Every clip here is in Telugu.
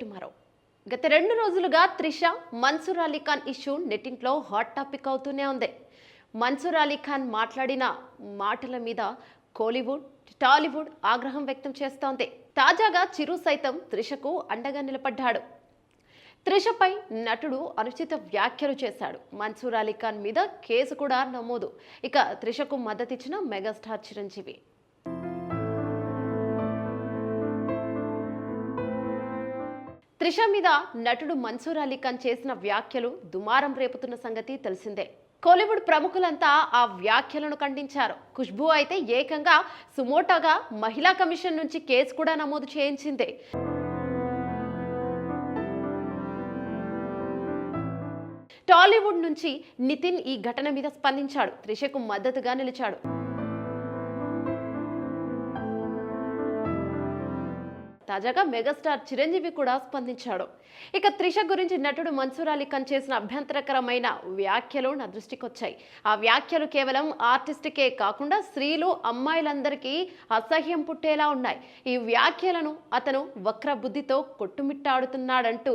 టుమారో గత రెండు రోజులుగా త్రిష మన్సూర్ అలీ ఖాన్ ఇష్యూ నెట్టింట్లో హాట్ టాపిక్ అవుతూనే ఉంది. మన్సూర్ అలీ ఖాన్ మాట్లాడిన మాటల మీద కోలీవుడ్ టాలీవుడ్ ఆగ్రహం వ్యక్తం చేస్తోంది. తాజాగా చిరు సైతం త్రిషకు అండగా నిలబడ్డాడు. త్రిషపై నటుడు అనుచిత వ్యాఖ్యలు చేశాడు. మన్సూర్ అలీ ఖాన్ మీద కేసు కూడా నమోదు. ఇక త్రిషకు మద్దతిచ్చిన మెగాస్టార్ చిరంజీవి. త్రిష మీద నటుడు మన్సూర్ అలీ ఖాన్ చేసిన వ్యాఖ్యలు దుమారం రేపుతున్న సంగతి తెలిసిందే. కోలీవుడ్ ప్రముఖులంతా ఆ వ్యాఖ్యలను ఖండించారు. ఖుష్బూ అయితే ఏకంగా సుమోటాగా మహిళా కమిషన్ నుంచి కేసు కూడా నమోదు చేయించింది. టాలీవుడ్ నుంచి నితిన్ ఈ ఘటన మీద స్పందించాడు. త్రిషకు మద్దతుగా నిలిచాడు. తాజాగా మెగాస్టార్ చిరంజీవి కూడా స్పందించాడు. ఇక త్రిష గురించి నటుడు మన్సూర్ అలీ ఖాన్ చేసిన అభ్యంతరకరమైన వ్యాఖ్యలు నా దృష్టికి వచ్చాయి ఆ వ్యాఖ్యలు కేవలం ఆర్టిస్ట్కే కాకుండా స్త్రీలు అమ్మాయిలందరికీ అసహ్యం పుట్టేలా ఉన్నాయి. ఈ వ్యాఖ్యలను అతను వక్ర బుద్ధితో కొట్టుమిట్టాడుతున్నాడంటూ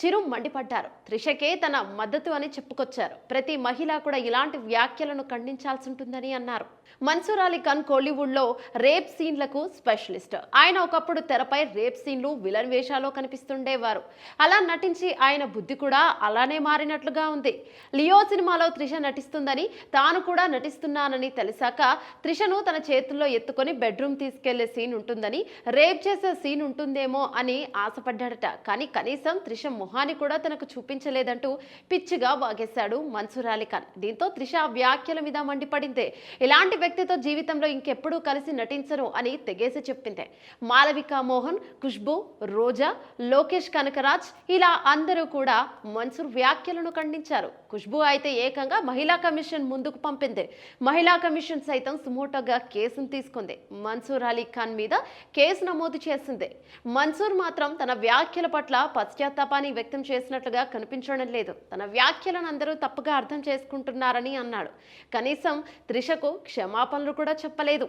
చిరు మండిపడ్డారు. త్రిషకే తన మద్దతు అని చెప్పుకొచ్చారు. ప్రతి మహిళ కూడా ఇలాంటి వ్యాఖ్యలను ఖండించాల్సి ఉంటుందని అన్నారు. మన్సూర్ అలీ ఖాన్ కోలీవుడ్లో రేప్ సీన్లకు స్పెషలిస్ట్. ఆయన ఒకప్పుడు తెరపై రేప్ సీన్లు విలన్ వేషాలో కనిపిస్తుండేవారు. అలా నటించి ఆయన బుద్ధి కూడా అలానే మారినట్లుగా ఉంది. లియో సినిమాలో త్రిష నటిస్తుందని తాను కూడా నటిస్తున్నానని తెలిసాక త్రిషను తన చేతుల్లో ఎత్తుకొని బెడ్రూమ్ తీసుకెళ్ళే సీన్ ఉంటుందని రేప్ చేసే సీన్ ఉంటుందేమో అని ఆశపడ్డాడట. కానీ కనీసం త్రిష మొహాన్ని కూడా తనకు చూపించలేదంటూ పిచ్చిగా వాగేశాడు మన్సూర్ అలీ ఖాన్. దీంతో త్రిష వ్యాఖ్యల మీద మండిపడింది. ఇలాంటి వ్యక్తితో జీవితంలో ఇంకెప్పుడూ కలిసి నటించను అని తెగేసి చెప్పింది. మాలవిక మోహన్ ఖుష్బు రోజా లోకేష్ కనకరాజ్ ఇలా అందరూ కూడా మన్సూర్ వ్యాఖ్యలను ఖండించారు. ఖుష్బు అయితే ఏకంగా మహిళా కమిషన్ ముందుకు పంపింది. మహిళా కమిషన్ సైతం సుమోటోగా కేసును తీసుకుంది. మన్సూర్ అలీ ఖాన్ మీద కేసు నమోదు చేసింది. మన్సూర్ మాత్రం తన వ్యాఖ్యల పట్ల పశ్చాత్తాపాన్ని వ్యక్తం చేసినట్లుగా కనిపించడం లేదు. తన వ్యాఖ్యలను అందరూ తప్పుగా అర్థం చేసుకుంటున్నారని అన్నాడు. కనీసం త్రిషకు క్షమాపణలు కూడా చెప్పలేదు.